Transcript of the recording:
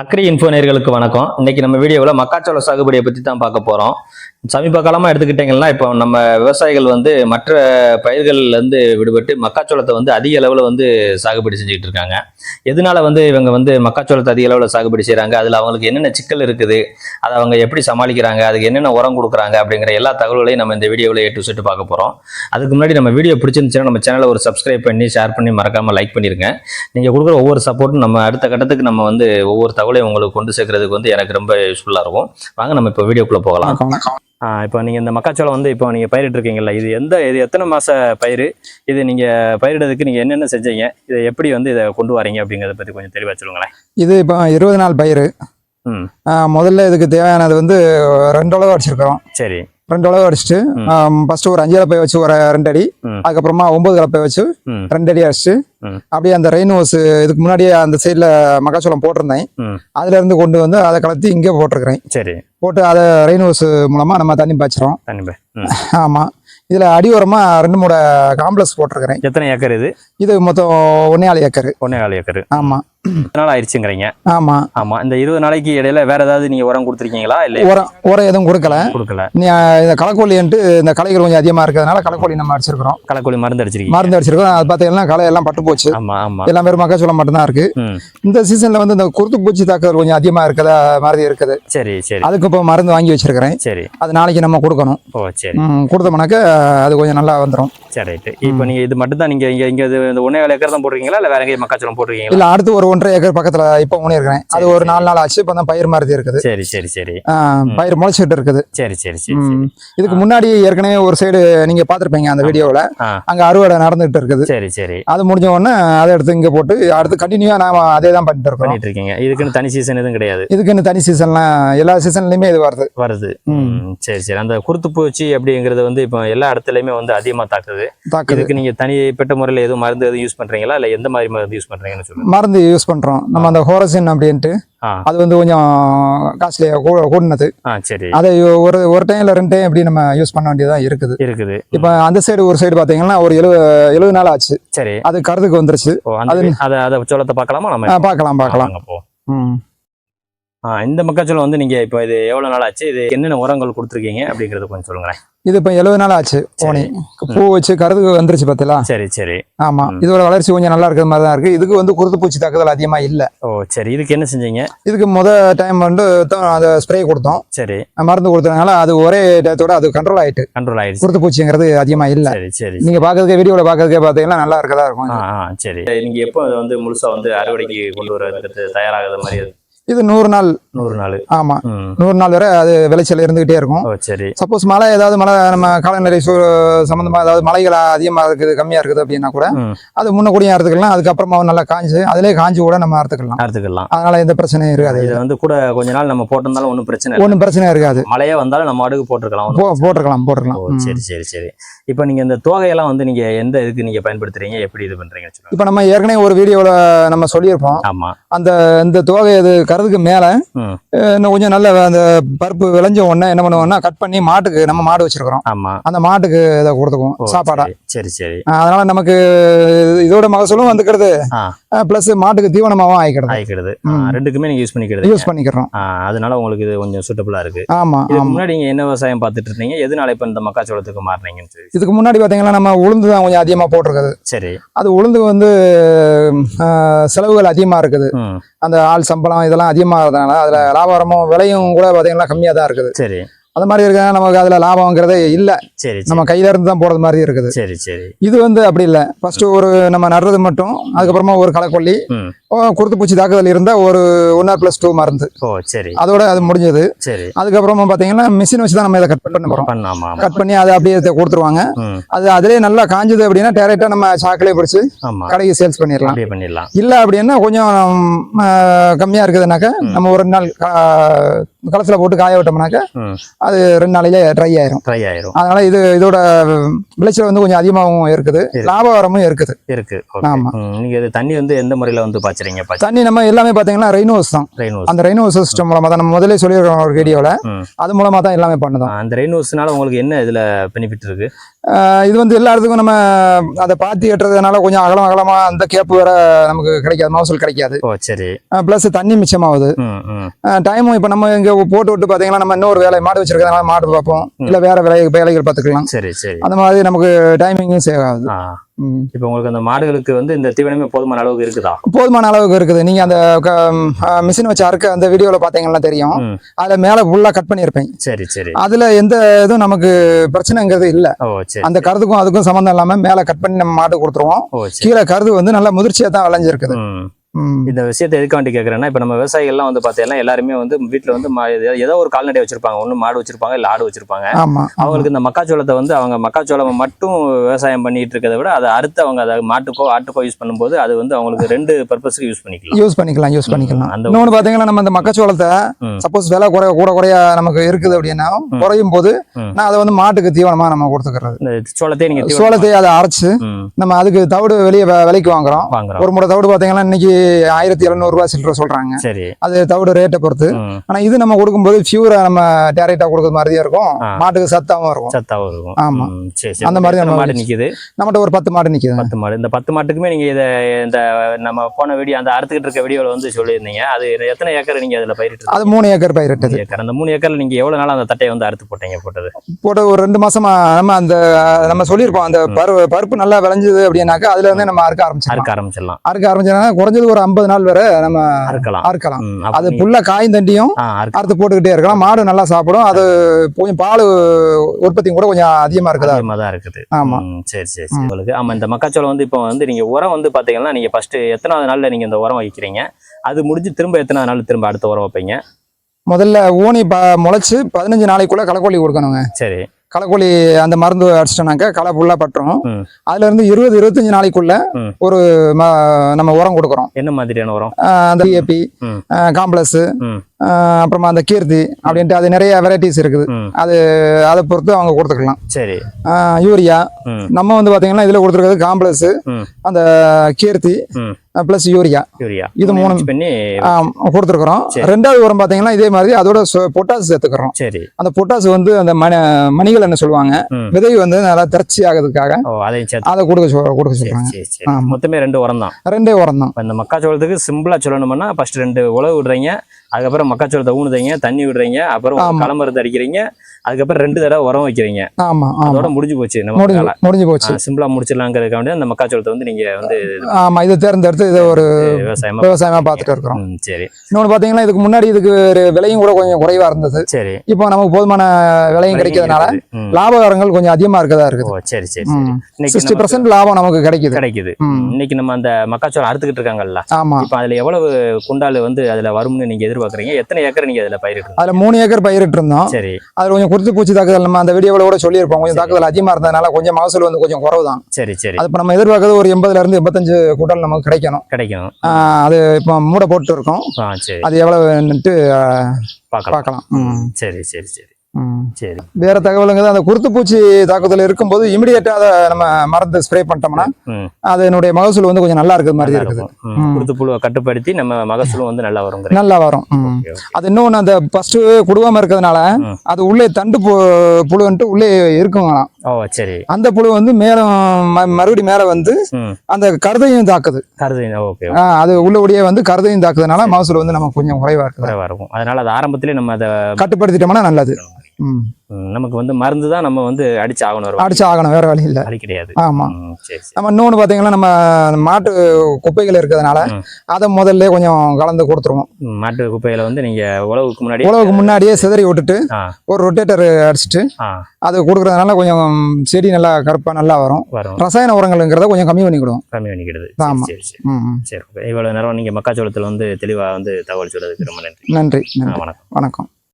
Agri info நேர்களுக்கு வணக்கம். இன்னைக்கு நம்ம வீடியோவில் மக்காச்சோள சாகுபடியை பற்றி தான் பார்க்க போகிறோம் சமீப காலமாக எடுத்துக்கிட்டிங்கன்னா இப்போ நம்ம விவசாயிகள் வந்து மற்ற பயிர்கள்லேருந்து விடுபட்டு மக்காச்சோளத்தை வந்து அதிக அளவில் வந்து சாகுபடி செஞ்சுக்கிட்டு இருக்காங்க. எதனால வந்து இவங்க வந்து மக்காச்சோளத்தை அதிக அளவில் சாகுபடி செய்கிறாங்க அதில் அவங்களுக்கு என்னென்ன சிக்கல் இருக்குது? அதை அவங்க எப்படி சமாளிக்கிறாங்க? அதுக்கு என்னென்ன உரம் கொடுக்குறாங்க? அப்படிங்கிற எல்லா தகவல்களையும் நம்ம இந்த வீடியோவில் ஏ டு செட்டு பார்க்க போகிறோம் அதுக்கு முன்னாடி நம்ம வீடியோ பிடிச்சிருந்துச்சுன்னா நம்ம சேனலை ஒரு சப்ஸ்கிரைப் பண்ணி ஷேர் பண்ணி மறக்காமல் லைக் பண்ணிருங்க. நீங்கள் கொடுக்குற ஒவ்வொரு சப்போர்ட்டும் நம்ம அடுத்த கட்டத்துக்கு நம்ம வந்து ஒவ்வொரு தகவல் தகவலையும் உங்களுக்கு கொண்டு சேர்க்கறதுக்கு வந்து எனக்கு ரொம்ப யூஸ்ஃபுல்லாக இருக்கும். வாங்க நம்ம இப்போ வீடியோக்குள்ளே போகலாம். இப்போ நீங்கள் இந்த மக்காச்சோளம் வந்து இப்போ நீங்கள் பயிரிட்டு இருக்கீங்கல்ல இது எந்த இது எத்தனை மாத பயிர்? இது நீங்கள் பயிரிடுறதுக்கு நீங்கள் என்னென்ன செஞ்சீங்க? இதை எப்படி வந்து இதை கொண்டு வரீங்க அப்படிங்கிறத பற்றி கொஞ்சம் தெளிவாக சொல்லுங்களேன். இது இப்போ இருபது நாள் பயிர். ம். முதல்ல இதுக்கு தேவையானது வந்து ரெண்டு அளவு அடிச்சிருக்கிறோம். சரி. ரெண்டு அளவு அடிச்சுட்டு ஃபர்ஸ்ட் ஒரு அஞ்சு கலப்பை வச்சு ஒரு ரெண்டு அடி. அதுக்கப்புறமா ஒன்பது கலப்பை வச்சு ரெண்டு அடி அடிச்சுட்டு ம். அப்படியே அந்த ரெயின் ஹோஸ் இதுக்கு முன்னாடியே அந்த சைடில் மக்காச்சோளம் போட்டிருந்தேன். அதுல இருந்து கொண்டு வந்து அதை கலத்தி இங்கே போட்டிருக்கிறேன். சரி. போட்டு அதை ரெயின் ஹோஸ் மூலமா நம்ம தண்ணி பாய்ச்சிரும் தண்ணி ஆமா. இதுல அடி உரமா ரெண்டு மூணு காம்ப்ளெக்ஸ் போட்டிருக்கிறேன். எத்தனை ஏக்கர் இது? இது மொத்தம் ஒன்னே ஆள் ஏக்கர். ஒன்றே கால் ஏக்கர். ஆமா. நாள் ஆயிடுச்சுங்கிறீங்க ஆமா ஆமாம் இந்த இருபது நாளைக்கு இடையில வேற ஏதாவது நீங்கள் உரம் கொடுத்துருக்கீங்களா? இல்லை உரம் உரம் எதுவும் கொடுக்கல. கொடுக்கல. இந்த களைக்கொல்லின்ட்டு இந்த களைகள் கொஞ்சம் அதிகமாக இருக்கிறதுனால களைக்கொல்லி நம்ம அடிச்சிருக்கிறோம். களைக்கொல்லி மருந்து அடிச்சிருக்கீங்க. மருந்து அடிச்சிருக்கோம் அது பார்த்தீங்கன்னா களை எல்லாம் பட்டு போச்சு. ஆமா ஆமா. எல்லாம் வெறும் மக்காச்சோளம் மட்டும்தான் இருக்கு. இந்த சீசன்ல வந்து இந்த குருத்து பூச்சி தாக்குதல் கொஞ்சம் அதிகமாக இருக்கிறதா மாதிரி இருக்குது. சரி சரி. அதுக்கு இப்போ மருந்து வாங்கி வச்சிருக்கிறேன். சரி. அது நாளைக்கு நம்ம கொடுக்கணும். ஓ சரி. கொடுத்தோம்னாக்க அது கொஞ்சம் நல்லா வந்துடும் சரி இப்போ நீங்கள் இது மட்டும் தான் நீங்கள் இங்கே இங்கே இந்த ஒன்றே கால் ஏக்கர் தான் இல்லை வேற எங்கேயும் மக்காச்சோளம் போட்டிருக்கீங்களா? இல்லை அடுத்து ஒரு ஒன்றரை ஏக்கர் பக்கத்தில் இப்போ இருக்கிறேன் அது ஒரு நாலு நாள் ஆச்சு இப்போ தான் பயிர் மாதிரி இருக்குது. சரி சரி சரி. பயிர் முளைச்சிட்டு இருக்குது. சரி சரி சரி. இதுக்கு முன்னாடி ஏற்கனவே ஒரு சைடு நீங்க பார்த்திருப்பீங்க அந்த வீடியோவில். அங்கே அறுவடை நடந்துகிட்டு இருக்குது. சரி சரி. அது முடிஞ்ச உடனே அதை எடுத்து இங்கே போட்டு அடுத்து கண்டினியூவா நாம அதே தான் பண்ணிட்டு இருக்கோம். பண்ணிட்டு இருக்கீங்க. இதுக்குன்னு தனி சீசன் எதுவும் கிடையாது. இதுக்குன்னு தனி சீசன்லாம் எல்லா சீசன்லயுமே இது வருது. வருது. சரி சரி. அந்த குருத்து பூச்சி அப்படிங்கிறது வந்து இப்போ எல்லா இடத்துலையுமே வந்து தாக்குது. தாக்குது. இதுக்கு நீங்க தனிப்பட்ட முறையில் எதுவும் மருந்து எதுவும் யூஸ் பண்றீங்களா? இல்லை எந்த மாதிரி மருந்து யூஸ் பண்றீங்கன்னு சொல்லுங்க. மருந்து யூஸ் பண்றோம். நம்ம அந்த ஹோரசின் அப்படின்ட்டு அது வந்து கொஞ்சம் காஸ்ட்லியா கூடினது. அதை ஒரு ஒரு டைம் இல்லை ரெண்டு டைம் எப்படி நம்ம யூஸ் பண்ண வேண்டியதா இருக்குது. இருக்குது. இப்போ அந்த சைடு ஒரு சைடு பாத்தீங்கன்னா ஒரு எழுபது எழுபது நாள் ஆச்சு. சரி. அது கருதுக்கு வந்துருச்சு. அதை அதை சோளத்தை பார்க்கலாமா நம்ம? பார்க்கலாம் பார்க்கலாம். இந்த மக்காச்சோளம் வந்து நீங்க இப்போ இது எவ்வளவு நாள் ஆச்சு? இது என்னென்ன உரங்கள் கொடுத்துருக்கீங்க? அப்படிங்கறது கொஞ்சம் சொல்லுங்களேன். இது இப்போ எழுபது நாள் ஆச்சு போனி பூ வச்சு கருதுக்கு வந்துருச்சு பார்த்தீங்களா சரி சரி. ஆமா. இதோட வளர்ச்சி கொஞ்சம் நல்லா இருக்கிற மாதிரி தான் இருக்கு. இதுக்கு வந்து குருத்து பூச்சி தாக்குதல் அதிகமா இல்ல. ஓ சரி. இதுக்கு என்ன செஞ்சீங்க? இதுக்கு முத டைம் வந்து அதை ஸ்ப்ரே கொடுத்தோம். சரி. மருந்து கொடுத்ததுனால அது ஒரே டயத்தோட அது கண்ட்ரோல் ஆயிட்டு. கண்ட்ரோல் ஆயிடுச்சு. குருத்து பூச்சிங்கிறது அதிகமா இல்ல. சரி சரி. நீங்க பாக்குறதுக்கே வீடியோல பாக்குறதுக்கே பாத்தீங்கன்னா நல்லா இருக்கதா இருக்கும். சரி. நீங்க எப்போ வந்து முழுசா வந்து அறுவடைக்கு கொண்டு வரதுக்கு தயாராகுது மாதிரி இது நூறு நாள். நூறு நாள். ஆமா. நூறு நாள் வரை அது விளைச்சல் இருந்துகிட்டே இருக்கும். சரி. சப்போஸ் மழை ஏதாவது மழை நம்ம காலநிலை சம்பந்தமா ஏதாவது மழைகள் அதிகமா இருக்குது கம்மியா இருக்குது அப்படின்னா கூட அது முன்னக்கூடியும் அறுத்துக்கலாம். அதுக்கப்புறமா நல்லா காஞ்சு அதிலே காஞ்சு கூட நம்ம அறுத்துக்கலாம். அறுத்துக்கலாம். அதனால எந்த பிரச்சனையும் இருக்காது இது வந்து கூட கொஞ்ச நாள் நம்ம போட்டிருந்தாலும் ஒன்றும் பிரச்சனை ஒன்றும் பிரச்சனை இருக்காது. மழையே வந்தாலும் நம்ம அடுக்கு போட்டிருக்கலாம் போட்டிருக்கலாம் போட்டிருக்கலாம். சரி சரி சரி. இப்போ நீங்க இந்த தோகையெல்லாம் வந்து நீங்க எந்த இதுக்கு நீங்க பயன்படுத்துறீங்க? எப்படி இது சொல்லுங்க. இப்போ நம்ம ஏற்கனவே ஒரு வீடியோவில் நம்ம சொல்லியிருப்போம். ஆமா. அந்த இந்த தோகை இது கருதுக்கு மேலே இன்னும் கொஞ்சம் நல்ல அந்த பருப்பு விளைஞ்ச உடனே என்ன பண்ணுவோம்னா கட் பண்ணி மாட்டுக்கு நம்ம மாடு வச்சிருக்கிறோம். அந்த மாட்டுக்கு இதை கொடுத்துக்குவோம் சாப்பாடா. சரி, சரி அதனால நமக்கு இதோட மகசூலும் வந்துக்கிறது. ப்ளஸ் மாட்டுக்கு தீவனமாகவும் ஆயிக்கிறது. ஆயிக்கிறது. ரெண்டுக்குமே நீங்க யூஸ் பண்ணிக்கிறது யூஸ் பண்ணிக்கிறோம். அதனால உங்களுக்கு இது கொஞ்சம் சூட்டபிளா இருக்கு. ஆமா முன்னாடி நீங்க என்ன விவசாயம் பார்த்துட்டு இருந்தீங்க? எதனால இப்ப இந்த மக்காச்சோளத்துக்கு மாறினீங்கன்னு சொல்லி. இதுக்கு முன்னாடி பார்த்தீங்கன்னா நம்ம உளுந்து தான் கொஞ்சம் அதிகமாக போட்டிருக்குது சரி. அது உளுந்து வந்து செலவுகள் அதிகமாக இருக்குது. அந்த ஆள் சம்பளம் இதெல்லாம் அதிகமாக இருக்கிறதுனால அதில் லாபகரமும் விலையும் கூட பார்த்தீங்கன்னா கம்மியாக தான் இருக்குது. சரி. அந்த மாதிரி இருக்கிறதுனால நமக்கு அதில் லாபங்கிறதே இல்லை. சரி நம்ம கையில இருந்து தான் போறது மாதிரி இருக்குது. சரி சரி. இது வந்து அப்படி இல்லை. ஃபர்ஸ்ட் ஒரு நம்ம நடுறது மட்டும் அதுக்கப்புறமா ஒரு களைக்கொல்லி குருத்து பூச்சி தாக்குதல் இருந்தா ஒரு ஒன் ஆர் பிளஸ் டூ மருந்து சரி. அதோட அது முடிஞ்சது. சரி. அதுக்கப்புறமா பாத்தீங்கன்னா மிஷின் வச்சு தான் நம்ம இதை கட் பண்ண போறோம். கட் பண்ணி அதை அப்படியே கொடுத்துருவாங்க. அது அதிலே நல்லா காஞ்சது அப்படின்னா டேரெக்டா நம்ம சாக்கிலே பிடிச்சி கடைக்கு சேல்ஸ் பண்ணிடலாம். பண்ணிடலாம். இல்ல அப்படின்னா கொஞ்சம் கம்மியா இருக்குதுனாக்கா நம்ம ஒரு நாள் கா- களத்துல போட்டு காய விட்டோம்னாக்க அது ரெண்டு நாளையிலே ட்ரை ஆயிரும். ட்ரை ஆயிரும். அதனால இது இதோட விளைச்சல் வந்து கொஞ்சம் அதிகமாகவும் இருக்குது. இருக்கு. லாபகரமும் இருக்குது. இருக்கு. ஆமா. நீங்க இது தண்ணி வந்து எந்த முறையில வந்து பாய்ச்சறீங்க? பாய்ச்ச தண்ணி நம்ம எல்லாமே பாத்தீங்கன்னா ரெயின்ஹோஸ் தான். அந்த ரெயின்ஹோஸ் சிஸ்டம் மூலமா தான் நம்ம முதல்ல சொல்லியிருக்கோம் ஒரு வீடியோல அது மூலமா தான் எல்லாமே பண்ணுதோம். அந்த ரெயின் ஹவுஸ்னால உங்களுக்கு என்ன இதுல பெனிஃபிட் இருக்கு? இது வந்து எல்லா இடத்துக்கும் நம்ம அதை பாத்தி கட்டுறதுனால கொஞ்சம் அகலம் அகலமா அந்த கேப் வேற நமக்கு கிடைக்காது மகசூல் கிடைக்காது. சரி. ப்ளஸ் தண்ணி மிச்சமாகுது. டைமும் இப்போ நம்ம இங்கே போட்டு விட்டு பார்த்தீங்கன்னா நம்ம இன்னொரு வேலை மாடு வச்சிருக்கிறதுனால மாடு பார்ப்போம். இல்லை வேற வேலை வேலைகள் பார்த்துக்கலாம். சரி சரி. அந்த மாதிரி நமக்கு டைமிங்கும் சேவ் ஆகுது. இப்போ உங்களுக்கு அந்த மாடுகளுக்கு வந்து இந்த தீவனமே போதுமான அளவுக்கு இருக்குதா? போதுமான அளவுக்கு இருக்குது. நீங்க அந்த மிஷின் வச்சு அறுக்க அந்த வீடியோவில் பார்த்தீங்கன்னா தெரியும். அதில் மேலே ஃபுல்லாக கட் பண்ணியிருப்பேன். சரி சரி. அதில் எந்த இதுவும் நமக்கு பிரச்சனைங்கிறது இல்லை. அந்த கருதுக்கும் அதுக்கும் சம்மந்தம் இல்லாமல் மேலே கட் பண்ணி நம்ம மாட்டு கொடுத்துருவோம். கீழே கருது வந்து நல்லா முதிர்ச்சியாக தான் விளைஞ்சிருக்குது. இந்த விஷயத்தை எதுக்காண்டி கேட்குறேன்னா இப்போ நம்ம விவசாயிகள்லாம் வந்து பார்த்தீங்கன்னா எல்லாருமே வந்து வீட்டில் வந்து ஏதோ- ஒரு கால்நடை வச்சிருப்பாங்க. ஒன்று மாடு வச்சிருப்பாங்க இல்லை ஆடு வச்சிருப்பாங்க. அவங்களுக்கு இந்த மக்காச்சோளத்தை வந்து அவங்க மக்காச்சோளம் மட்டும் விவசாயம் பண்ணிட்டு இருக்கிறத விட அதை அறுத்து அவங்க அதை மாட்டுக்கோ ஆட்டுக்கோ யூஸ் பண்ணும்போது அது வந்து அவங்களுக்கு ரெண்டு பர்பஸ்க்கு யூஸ் பண்ணிக்கலாம். யூஸ் பண்ணிக்கலாம் யூஸ் பண்ணிக்கலாம். இன்னொன்று பார்த்தீங்கன்னா நம்ம இந்த மக்காச்சோளத்தை. சப்போஸ் விலை குறை கூட குறைய நமக்கு இருக்குது அப்படின்னா குறையும் போது. நான் அதை வந்து மாட்டுக்கு தீவனமா நம்ம கொடுத்துக்கிறது. இந்த சோளத்தை நீங்க தீவனம் சோளத்தை அதை அரைச்சு நம்ம அதுக்கு தவிடு வெளியே விலைக்கு வாங்குறோம். வாங்குறோம். ஒரு முறை தவிடு பார்த்தீங்கன்னா இன்னைக்கு ஆயிரத்தி எழுநூறுபா சில்லற சொல்றாங்க. சரி. அது தவிடு ரேட்டை பொறுத்து. ஆனா இது நம்ம கொடுக்கும்போது பியூரா நம்ம டேரக்டா கொடுக்குற மாதிரியே இருக்கும். மாட்டுக்கு சத்தாவும் இருக்கும். சத்தாவும் இருக்கும். ஆமா. சரி அந்த மாதிரி நம்ம மாடு நிக்குது? நம்மகிட்ட ஒரு பத்து மாடு நிக்குது பத்து மாடு. இந்த பத்து மாட்டுக்குமே நீங்க இதை இந்த நம்ம போன வீடியோ அந்த அறுத்துக்கிட்டு இருக்க வீடியோல வந்து சொல்லியிருந்தீங்க. அது எத்தனை ஏக்கர் நீங்க அதுல பயிரிட்டு அது மூணு ஏக்கர் பயிரிட்டது. ஏக்கர். அந்த மூணு ஏக்கர்ல நீங்க எவ்வளவு நாள் அந்த தட்டையை வந்து அறுத்து போட்டீங்க போட்டது? போட்டு ஒரு ரெண்டு மாசமா நம்ம அந்த நம்ம சொல்லியிருப்போம் அந்த பரு பருப்பு நல்லா விளைஞ்சது அப்படின்னாக்கா அதுல இருந்தே நம்ம அறுக்க ஆரம்பிச்சிடலாம். அறுக்க ஆரம்பிச்சிடலாம். அறுக்க ஆரம்பிச்சோம்னா குறைஞ்சது ஒரு ஐம்பது நாள் வரை நம்ம அறுக்கலாம். அறுக்கலாம். அது புல்ல காயும் தண்டியும் ஆ, அறுக்க அறுத்து போட்டுக்கிட்டே இருக்கலாம். மாடு நல்லா சாப்பிடும். அது கொஞ்சம் பால் உற்பத்தியும் கூட கொஞ்சம் அதிகமா இருக்குதா? அதிகமா தான் இருக்குது. ஆமா. சரி சரி சரி. உங்களுக்கு ஆமா இந்த மக்காச்சோளம் வந்து இப்போ வந்து நீங்க உரம் வந்து பாத்தீங்கன்னா நீங்க ஃபர்ஸ்ட் எத்தனாவது நாள்ல நீங்க இந்த உரம் வைக்கிறீங்க? அது முடிஞ்சு திரும்ப எத்தனாவது நாள் திரும்ப அடுத்த உரம் வைப்பீங்க? முதல்ல ஊனி ப முளைச்சு பதினஞ்சு நாளைக்குள்ள களைக்கோழி கொடுக்கணுங்க. சரி. களைக்கோழி அந்த மருந்து அடிச்சிட்டோம்னாக்கா களை ஃபுல்லா பட்டுரும். அதுல இருந்து இருபது இருபத்தஞ்சு நாளைக்குள்ள. ஒரு நம்ம உரம் கொடுக்குறோம் என்ன மாதிரியான உரம் அந்த டிஏபி ம். அப்புறமா அந்த கீர்த்தி அப்படின்ட்டு அது நிறைய வெரைட்டிஸ் இருக்குது. ம். அதை பொறுத்து அவங்க கொடுத்துக்கலாம். சரி. யூரியா. நம்ம வந்து பாத்தீங்கன்னா இதுல கொடுத்துருக்கிறது காம்ப்ளஸ் ம். அந்த கீர்த்தி பிளஸ் யூரியா. இது மூணு- பண்ணி கொடுத்துருக்குறோம். ரெண்டாவது உரம் பாத்தீங்கன்னா இதே மாதிரி அதோட பொட்டாஸ் சேர்த்துக்கிறோம். சரி. அந்த பொட்டாஸ் வந்து அந்த மண மணிகள் என்ன சொல்லுவாங்க? விதை வந்து நல்லா திரட்சி ஆகிறதுக்காக அதை கொடுக்க கொடுக்க சொல்றாங்க. மொத்தமே ரெண்டு உரம் தான். ரெண்டே உரம் தான். இந்த மக்காச்சோளத்துக்கு சிம்பிளா சொல்லணும்னா ஃபர்ஸ்ட் ரெண்டு உழவு விடுறீங்க. அதுக்கப்புறம் மக்காச்சோளத்தை ஊனுதீங்க தண்ணி விடுறீங்க அப்புறம் ஆமா. களமருந்து அடிக்கிறீங்க அதுக்கப்புறம் ரெண்டு தடவை உரம் வைக்கிறீங்க. ஆமா அதோட முடிஞ்சு போச்சு. நம்ம முடிஞ்சு போச்சு. சிம்பிளா முடிச்சிடலாங்கிறதுக்காண்டி அந்த மக்காச்சோளத்தை வந்து நீங்க வந்து ஆமா இதை தேர்ந்தெடுத்து இதை ஒரு விவசாயமா விவசாயமா பார்த்துட்டு இருக்கிறோம். சரி. இன்னொன்று பாத்தீங்கன்னா இதுக்கு முன்னாடி இதுக்கு ஒரு விலையும் கூட கொஞ்சம் குறைவா இருந்தது. சரி. இப்போ நமக்கு போதுமான விலையும் கிடைக்கிறதுனால. லாபகரங்கள் கொஞ்சம் அதிகமா இருக்கதா இருக்குது. சரி சரி சிக்ஸ்டி பர்சன்ட் லாபம் நமக்கு கிடைக்குது. கிடைக்குது. இன்னைக்கு நம்ம அந்த மக்காச்சோளம் அறுத்துக்கிட்டு இருக்காங்கல்ல. ஆமா. இப்போ அதுல எவ்வளவு குண்டால் வந்து அதுல வரும்னு நீங்க எதிர்பார்க்கறீங்க? எத்தனை ஏக்கர் நீங்க அதுல பயிரிட்டு அதுல மூணு ஏக்கர் பயிரிட்டு இருந்தோம் சரி. அதுல கொஞ்சம் குருத்து பூச்சி தாக்குதல் நம்ம அந்த வீடியோவில் கூட சொல்லியிருப்போம். கொஞ்சம் தாக்குதல் அதிகமா இருந்ததுனால கொஞ்சம் மகசூல் வந்து கொஞ்சம் குறவு தான் சரி சரி. அது இப்போ நம்ம எதிர்பார்க்கறது ஒரு எண்பதுல இருந்து எண்பத்தஞ்சு கூட்டல் நமக்கு கிடைக்கணும். கிடைக்கும் ஆஹ் அது இப்போ மூடை போட்டு இருக்கோம் அது எவ்வளவுன்னுட்டு பார்க்கலாம். சரி சரி சரி. சரி. வேற தகவலுங்க அந்த குருத்து பூச்சி தாக்குதல் இருக்கும்போது இமிடியேட்டா அதை நம்ம மருந்து ஸ்ப்ரே பண்ணிட்டோம்னா அதனுடைய மகசூல் வந்து கொஞ்சம் நல்லா இருக்கிற மாதிரி இருக்குது. இருக்கும். ம். குருத்து புழுவை கட்டுப்படுத்தி நம்ம மகசூலும் வந்து நல்லா வருங்கிற. நல்லா வரும். அது இன்னொன்று அந்த ஃபர்ஸ்ட் குடுவாம இருக்கிறதுனால. அது உள்ளே தண்டு புழுன்ட்டு உள்ளே இருக்குங்களாம். ஓ சரி. அந்த புழு வந்து மேலும் ம- மறுபடி மேல வந்து அந்த கருதையும் தாக்குது. கருது ஓகே ஆ, அது உள்ளபடியே வந்து கருதையும் தாக்குறதுனால மகசூல் வந்து நமக்கு கொஞ்சம் குறைவா இருக்குது. குறைவா இருக்கும். அதனால அது ஆரம்பத்திலே நம்ம அதை கட்டுப்படுத்திட்டோம்னா நல்லது. நமக்கு வந்து மருந்து தான் நம்ம வந்து அடிச்சு ஆகணும் அடிச்சு ஆகணும் வேற வழி இல்லை. கிடையாது. ஆமா. நம்ம இன்னொன்று பார்த்தீங்கன்னா நம்ம மாட்டு குப்பைகள் இருக்கிறதுனால. அதை முதல்ல கொஞ்சம் கலந்து கொடுத்துருவோம். மாட்டு குப்பையில வந்து நீங்க உழவுக்கு முன்னாடி உழவுக்கு முன்னாடியே சிதறி விட்டுட்டு ஒரு ரொட்டேட்டர் அடிச்சிட்டு அது கொடுக்கறதுனால கொஞ்சம் செடி நல்லா கருப்பா நல்லா வரும். ரசாயன உரங்கள்ங்கிறத கொஞ்சம் கம்மி பண்ணிக்கிடுவோம் கம்மி பண்ணிக்கிடுது ஆமா. சரி இவ்வளவு நேரம் நீங்க மக்காச்சோளத்துல வந்து தெளிவா வந்து தகவல் சொல்றதுக்கு ரொம்ப நன்றி. நன்றி வணக்கம். வணக்கம்.